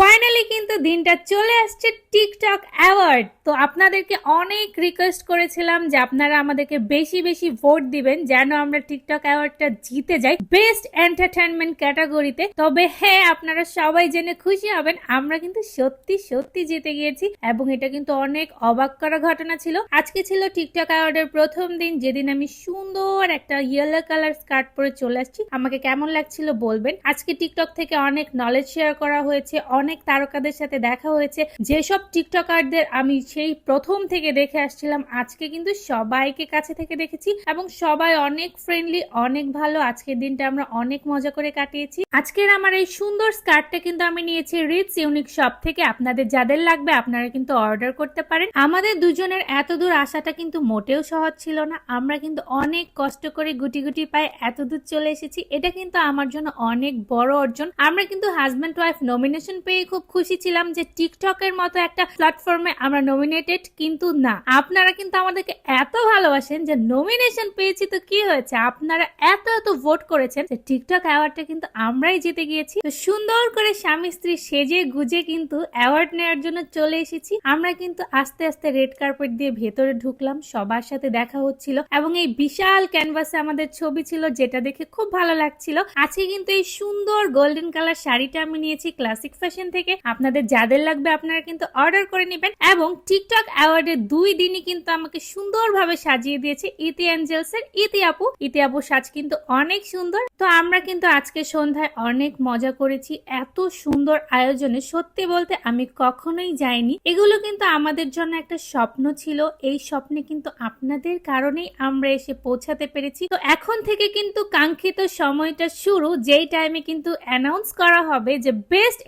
Finally কিন্তু দিনটা চলে আসছে টিকটক অ্যাওয়ার্ড তো আপনাদেরকে অনেক রিকোয়েস্ট করেছিলাম যে আপনারা আমাদেরকে বেশি বেশি ভোট দিবেন যেন আমরা টিকটক অ্যাওয়ার্ডটা জিতে যাই বেস্ট এন্টারটেনমেন্ট ক্যাটাগরিতে তবে হ্যাঁ আপনারা সবাই জেনে খুশি হবেন, আমরা কিন্তু সত্যি সত্যি জিতে গিয়েছি এবং এটা কিন্তু অনেক অবাক করা ঘটনা ছিল। আজকে ছিল টিকটক অ্যাওয়ার্ডের প্রথম দিন, যেদিন আমি সুন্দর একটা ইয়েলো কালার স্কার্ট পরে চলে আসছি। আমাকে কেমন লাগছিল বলবেন। আজকে টিকটক থেকে অনেক নলেজ শেয়ার করা হয়েছে, অনেক তারকাদের সাথে দেখা হয়েছে। যেসব টিকটকারদের আমি সেই প্রথম থেকে দেখে আসছিলাম, আজকে কিন্তু সবাইকে কাছে থেকে দেখেছি এবং সবাই অনেক ফ্রেন্ডলি অনেক ভালো। আজকের দিনটা আমরা অনেক মজা করে কাটিয়েছি। আজকের আমার এই সুন্দর স্কার্টটা কিন্তু আমি নিয়েছি রিচ ইউনিক শপ থেকে। আপনাদের যাদের লাগবে আপনারা কিন্তু অর্ডার করতে পারেন। আমাদের দুজনের এত দূর আসাটা কিন্তু মোটেও সহজ ছিল না। আমরা কিন্তু অনেক কষ্ট করে গুটি গুটি পায়ে এত দূর চলে এসেছি। এটা কিন্তু আমার জন্য অনেক বড় অর্জন। আমরা কিন্তু হাজব্যান্ড ওয়াইফ নমিনেশন পেয়ে খুব খুশি ছিলাম যে টিকটকের মতো একটা প্ল্যাটফর্মে আমরা নমিনেটেড কিন্তু না। আপনারা কিন্তু আমাদেরকে এত ভালোবাসেন যে নমিনেশন পেয়েছি তো কি হয়েছে? আপনারা এত এত ভোট করেছেন যে টিকটক অ্যাওয়ার্ডটা কিন্তু আমরাই জিতে গিয়েছি। তো সুন্দর করে স্বামী স্ত্রী সেজে গুজে কিন্তু অ্যাওয়ার্ড নেওয়ার জন্য চলে এসেছি। আমরা কিন্তু আস্তে আস্তে রেড কার্পেট দিয়ে ভেতরে ঢুকলাম, সবার সাথে দেখা হচ্ছিল এবং এই বিশাল ক্যানভাসে আমাদের ছবি ছিল যেটা দেখে খুব ভালো লাগছিল। আজকে কিন্তু এই সুন্দর গোল্ডেন কালার শাড়িটা আমি নিয়েছি ক্লাসিক ফ্যাশন থেকে আপনাদের যাদের লাগবে আপনারা কিন্তু অর্ডার করে নেবেন এবং টিকটক অ্যাওয়ার্ডের দুই দিনই কিন্তু আমাকে সুন্দরভাবে সাজিয়ে দিয়েছে ইতি অ্যাঞ্জেলস এর ইতি আপু। ইতি আপু সাজ কিন্তু অনেক সুন্দর। তো আমরা কিন্তু আজকে সন্ধ্যায় অনেক মজা করেছি, এত সুন্দর আয়োজনে। সত্যি বলতে আমি কখনোই যাইনি। এগুলো কিন্তু আমাদের জন্য একটা স্বপ্ন ছিল। এই স্বপ্নে কিন্তু আপনাদের কারণেই আমরা এসে পৌঁছাতে পেরেছি। তো এখন থেকে কিন্তু কাঙ্ক্ষিত সময়টা শুরু। যেই টাইমে কিন্তু অ্যানাউন্স করা হবে যে বেস্ট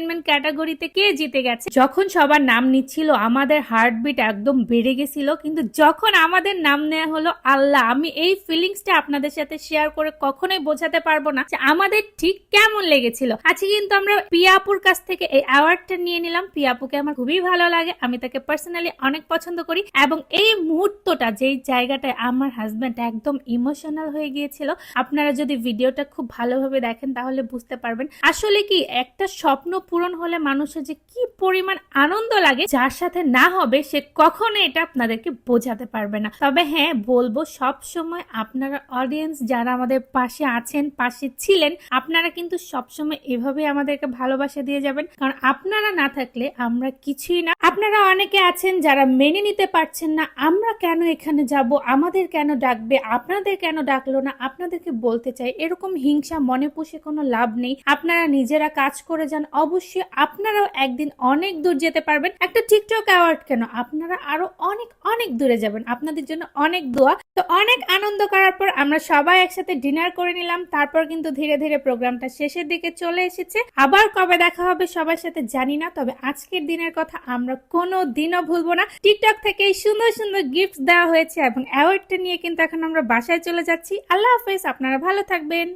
এন্টারটেইনমেন্ট ক্যাটাগরিতে কে জিতে গেছে? যখন সবার নাম নিচ্ছিল, আমাদের হার্টবিট একদম বেড়ে গেছিল, কিন্তু যখন আমাদের নাম নেওয়া হলো, আল্লাহ, আমি এই ফিলিংসটা আপনাদের সাথে শেয়ার করে কখনোই বোঝাতে পারব না যে আমাদের ঠিক কেমন লেগেছিল। আজকে কিন্তু আমরা পিয়াপুর কাছ থেকে এই অ্যাওয়ার্ডটা নিয়ে নিলাম। পিয়াপুকে আমার খুবই ভালো লাগে, আমি তাকে পার্সোনালি অনেক পছন্দ করি এবং এই মুহূর্তটা, যেই জায়গাটায় আমার হাজব্যান্ড একদম ইমোশনাল হয়ে গিয়েছিল, আপনারা যদি ভিডিওটা খুব ভালোভাবে দেখেন, তাহলে বুঝতে পারবেন। আসলে কি, একটা স্বপ্ন পূরণ হলে মানুষের যে কি পরিমাণ আনন্দ লাগে, যার সাথে না হবে সে কখনো এটা আপনাদেরকে বোঝাতে পারবে না। তবে হ্যাঁ বলব সব সময় আপনারা অডিয়েন্স যারা আমাদের পাশে আছেন, পাশে ছিলেন, আপনারা কিন্তু সব সময় এভাবে আমাদেরকে ভালোবাসা দিয়ে যাবেন। কারণ আপনারা না থাকলে আমরা কিছুই না। আপনারা অনেকে আছেন যারা মেনে নিতে পারছেন না, আমরা কেন এখানে যাব? আমাদের কেন ডাকবে? আপনাদের কেন ডাকলো না? আপনাদেরকে বলতে চাই, এরকম হিংসা মনে পুষে কোনো লাভ নেই। আপনারা নিজেরা কাজ করে যান, অবশ্যই আপনারাও একদিন অনেক দূর যেতে পারবেন। একটা টিকটক অ্যাওয়ার্ড কেন? আপনারা আরও অনেক অনেক দূরে যাবেন। আপনাদের জন্য অনেক দোয়া। তো অনেক আনন্দ করার পর আমরা সবাই একসাথে ডিনার করে নিলাম। তারপর কিন্তু ধীরে ধীরে প্রোগ্রামটা শেষের দিকে চলে এসেছে। আবার কবে দেখা হবে সবার সাথে জানি না। তবে আজকের দিনের কথা আমরা কোনো দিনও ভুলবো না। টিকটক থেকে সুন্দর সুন্দর গিফট দেওয়া হয়েছে এবং অ্যাওয়ার্ডটা নিয়ে কিন্তু এখন আমরা বাসায় চলে যাচ্ছি। আল্লাহ হাফেজ। আপনারা ভালো থাকবেন।